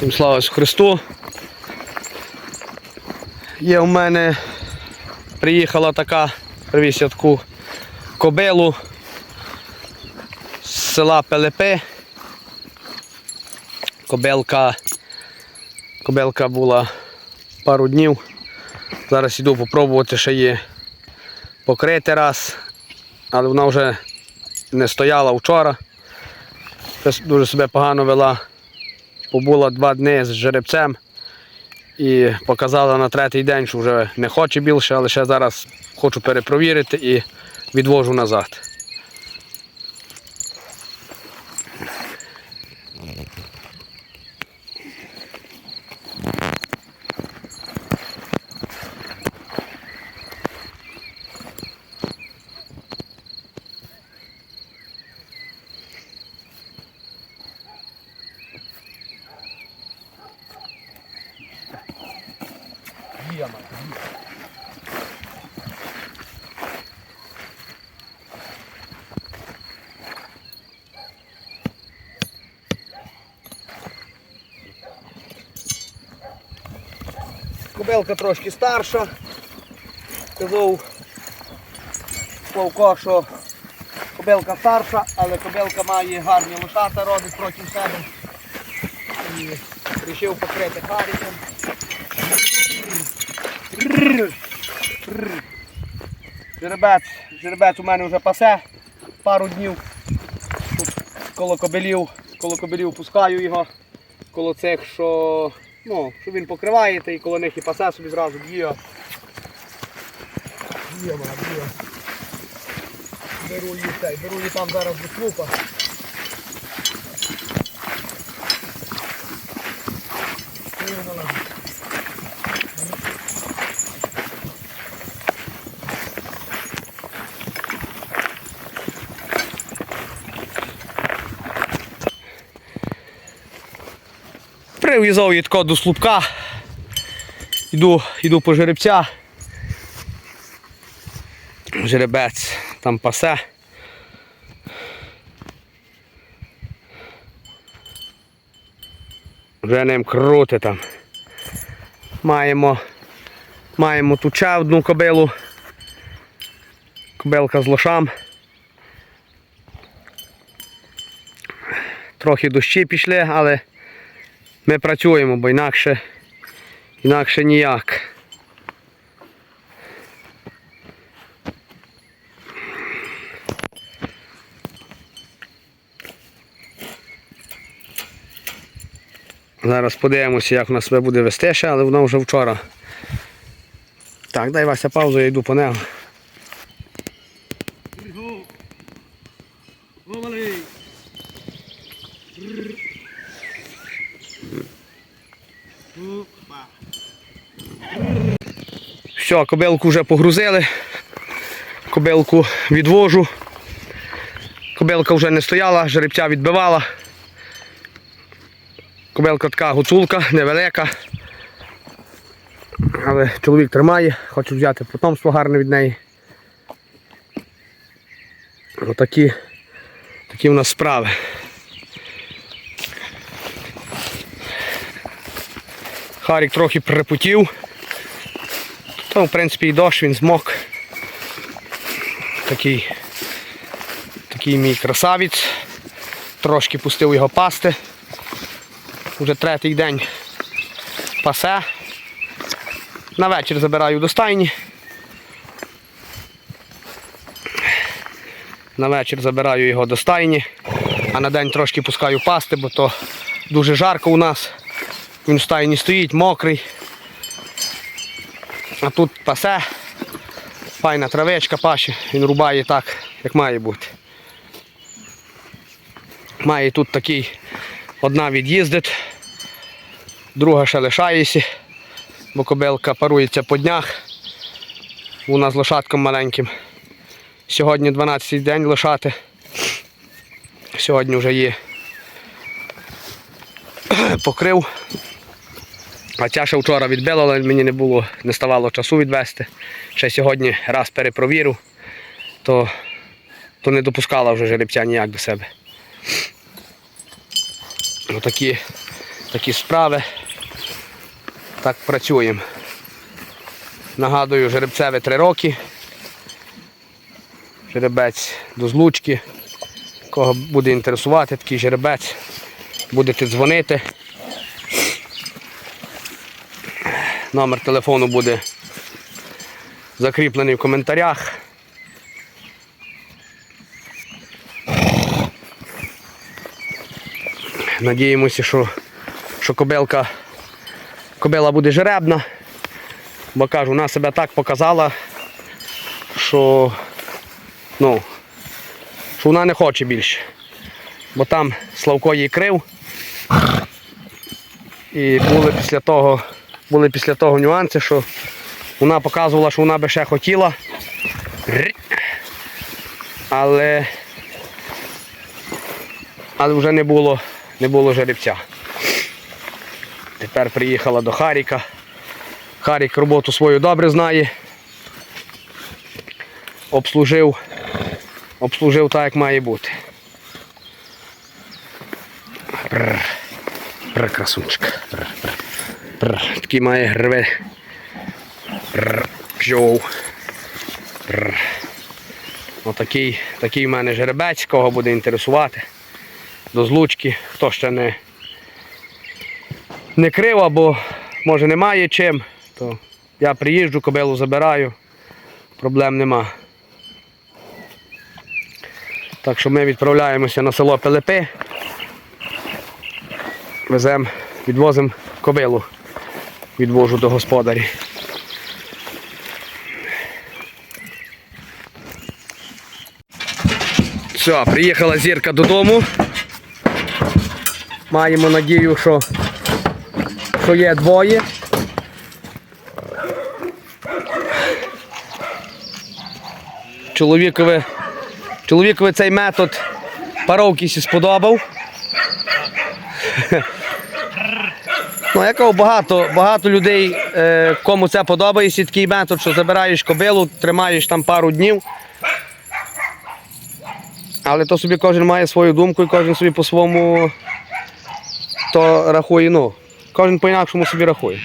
Всім слава Христу. Є у мене приїхала така, привіз я кобилу з села Пелепи. Кобилка, кобилка була пару днів. Зараз йду попробувати ще її покрити раз, але вона вже не стояла вчора. Дуже себе погано вела. Побула два дні з жеребцем і показала на третій день, що вже не хоче більше, але ще зараз хочу перепровірити і відвожу назад. Кобилка трошки старша. Казав Славко, що кобилка старша, але кобилка має гарні лошата, родить проти себе. І вирішив покрити харіком. Жеребець, жеребець у мене вже пасе пару днів. Тут коло кобилів, коло кобилів пускаю його, коло цих, що, ну, що він покриває, та і коло них і пасе собі зразу б'є. Б'є, б'є. Беру її беру її там зараз до слупа. Прив'язав її до слупка. Йду, йду по жеребця. Жеребець там пасе. Вже ним крути там. Маємо, маємо тут ще одну кобилу. Кобилка з лошам. Трохи дощі пішли, але ми працюємо, бо інакше, інакше ніяк. Зараз подивимося, як вона себе буде вести ще, але вона вже вчора. Так, дай Вася паузу, я йду по нього. Все, кобилку вже погрузили. Кобилку відвожу. Кобилка вже не стояла, жеребця відбивала. Кобилка така гуцулка, невелика. Але чоловік тримає, хочу взяти потомство гарне від неї. Отакі такі у нас справи. Харік трохи припутів. То, в принципі, і дощ, він змок. Такий, такий мій красавець. Трошки пустив його пасти. Уже третій день пасе. На вечір забираю до стайні. На вечір забираю його до стайні, а на день трошки пускаю пасти, бо то дуже жарко у нас. Він в стайні стоїть, мокрий. А тут пасе. Файна травичка паші, він рубає так, як має бути. Має тут такий, одна від'їздить, друга ще лишається, бо кобилка парується по днях. Вона з лошадком маленьким. Сьогодні 12 день лошати. Сьогодні вже є покрив. А ще вчора відбила, але мені не було, не ставало часу відвести. Ще сьогодні раз перепровірив, то, то не допускала вже жеребця ніяк до себе. Отакі такі справи. Так працюємо. Нагадую, жеребцеві 3 роки. Жеребець до злучки. Кого буде інтересувати такий жеребець, будете дзвонити. Номер телефону буде закріплений в коментарях. Надіємося, що, що кобилка, кобила буде жеребна, бо кажу, вона себе так показала, що, ну, що вона не хоче більше. Бо там Славко її крив. І були після того, були після того нюанси, що вона показувала, що вона би ще хотіла. Але, але вже не було, не було жеребця. Тепер приїхала до Харіка. Харік роботу свою добре знає. Обслужив, обслужив так, як має бути. Прр. Прр, красунчик. Такий має гриве. Прр. Отакий такий в мене жеребець, кого буде інтересувати. До злучки. Хто ще не, не крив або може немає чим, то я приїжджу, кобилу забираю. Проблем нема. Так що ми відправляємося на село Пилипи. Веземо, відвозимо кобилу, відвожу до господарі. Все, приїхала зірка додому. Маємо надію, що, що є двоє. Чоловікові, чоловікові цей метод паровкісі сподобав. Ну, я кажу, багато, багато людей, е, кому це подобається, такий метод, що забираєш кобилу, тримаєш там пару днів. Але то собі кожен має свою думку і кожен собі по-своєму то рахує. Ну, кожен по-інакшому собі рахує.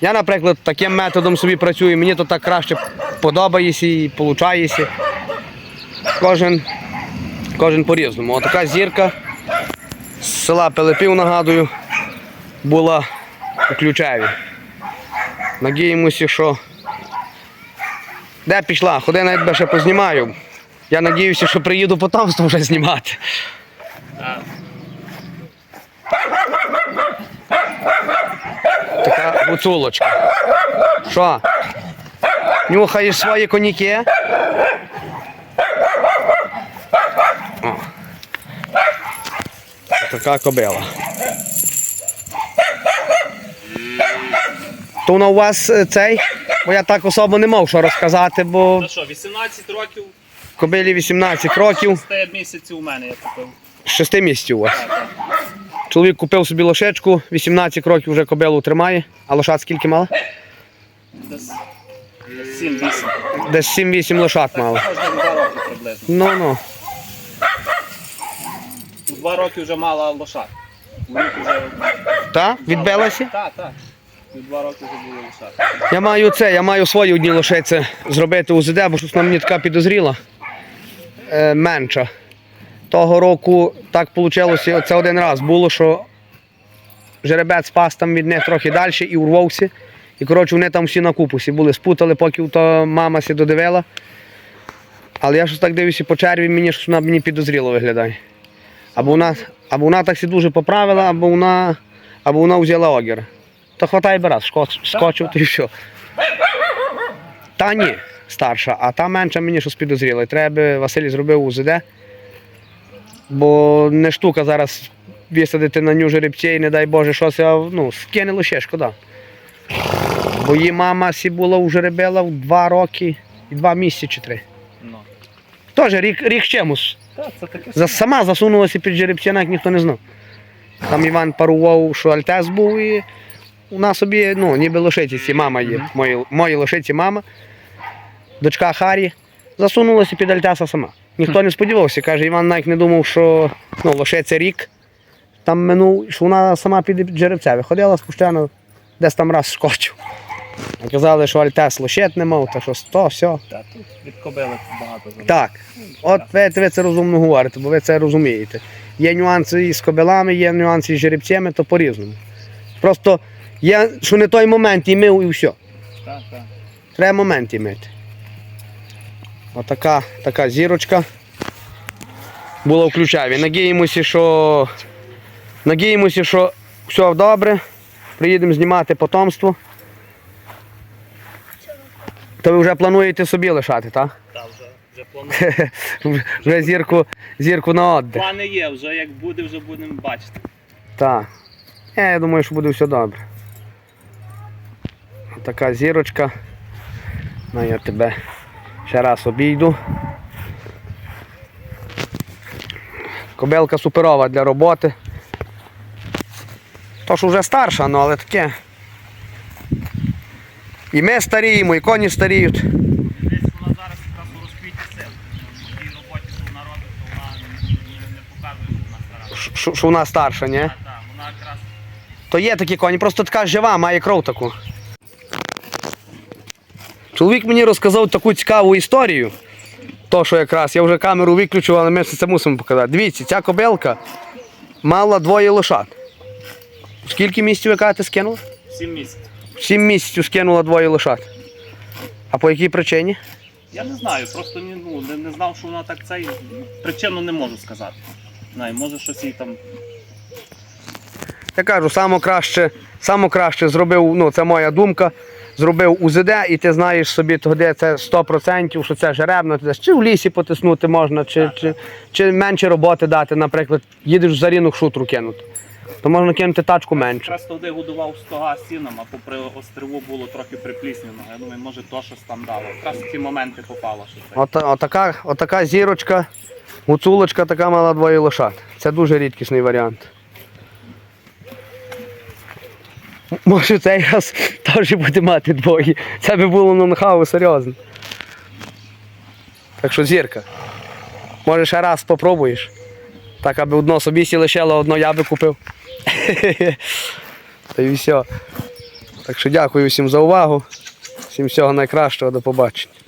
Я, наприклад, таким методом собі працюю, мені то так краще подобається і виходить. Кожен, кожен по-різному. Отака зірка з села Пилипів, нагадую, була у ключеві. Надіємося, що де пішла, ходи навіть би ще познімаю. Я надіюся, що приїду потомство вже знімати. Така гуцулочка. Що? Нюхаєш свої коньяки? О. Така кобила. То у вас е, цей? Бо я так особо не мав що розказати, бо Ну що, 18 років, кобилі 18 років, 6 місяців у мене я купив. з 6 місяців у вас. Так, так. Чоловік купив собі лошечку, 18 років вже кобилу тримає. А лошад скільки мала? Десь, десь 7-8. Десь 7-8 лошад мала. Можна 2 роки приблизно. Ну ну. У 2 роки вже мала лошад. У них вже... Та? Відбилася? Так, так. 2 роки вже лошад. Я маю це, я маю свої одні лошиці зробити УЗД, бо щось на мені така підозріла. Е, менша. Того року так вийшло, це один раз було, що жеребець пас там від них трохи далі і урвався. І коротше вони там всі на купусі були, спутали, поки то мама сі додивила. Але я щось так дивлюся по черві, мені щось вона мені підозріло виглядає. Або вона, або вона так сі дуже поправила, або вона, або вона взяла огір. То хватай би раз, скоч, скочив, то і все. Та ні, старша, а та менша мені щось підозріла. І Треба Василь зробив УЗД. Бо не штука зараз висадити на ню жеребця і не дай Боже, щось, а ну, скине ще шкода. Бо її мама сі була у жеребела в два роки і два місяці чи три. Ну. Теж рік, рік чимось. За- Сама засунулася під жеребця, як ніхто не знав. Там Іван парував, що Альтес був, і у нас собі, ну, ніби лошиці, мама є. Мої, мої лошиці мама, дочка Харі, засунулася під Альтеса сама. Ніхто не сподівався. Каже, Іван навіть не думав, що ну, лошиця рік, там минув, що вона сама під жеребцеве ходила спущена, десь там раз скочив. Казали, що Альтес лощет не мав, та що то, все. Та тут від кобили багато. Так. От ви, ви це розумно говорите, бо ви це розумієте. Є нюанси з кобилами, є нюанси з жеребцями, то по-різному. Просто є, що не той момент і мив, і все. Так, так. Треба момент мити. Отака така зірочка була в ключаві. Надіємося, що надіємося, що все добре. Приїдемо знімати потомство. То ви вже плануєте собі лишати, так? Та вже, вже планую. Вже зірку, зірку на отдих. Плани є, вже як буде, вже будемо бачити. Так. Я думаю, що буде все добре. Така зірочка. Ну, я тебе ще раз обійду. Кобилка суперова для роботи. То ж вже старша, ну але таке. І ми старіємо, і коні старіють. Десь вона зараз у розквіті сил. В тій роботі, що вона робить, то вона не, показує, що вона стара. Що вона старша, ні? Так, так, вона якраз То є такі коні, просто така жива, має кров таку. Чоловік мені розказав таку цікаву історію. То, що якраз я вже камеру виключив, але ми це мусимо показати. Дивіться, ця кобилка мала двоє лошад. Скільки місяців, яка ти скинула? 7 місяців. Сім місяців скинула двоє лошад. А по якій причині? Я не знаю, просто не, ну, не, не знав, що вона так цей. Причину не можу сказати. Знаю, може щось їй там. Я кажу, саме краще, саме краще зробив, ну це моя думка, зробив УЗД, і ти знаєш собі, тоді це 100%, що це жеребно, чи в лісі потиснути можна, чи, чи, чи менше роботи дати, наприклад, їдеш в зарінок шутру кинути. То можна кинути тачку менше. Якраз туди годував стога сіном, а попри остріву було трохи припліснено. Я думаю, може то щось там дало. Якраз в ті моменти попало, що це. От, отака, отака зірочка, гуцулочка така мала двоє лошад. Це дуже рідкісний варіант. Може цей раз теж буде мати двоє. Це би було нонхау серйозно. Так що зірка. Може ще раз спробуєш. Так, аби одно собі сі лишило, одно я би купив. Та й все. Так що дякую всім за увагу. Всім всього найкращого, до побачення.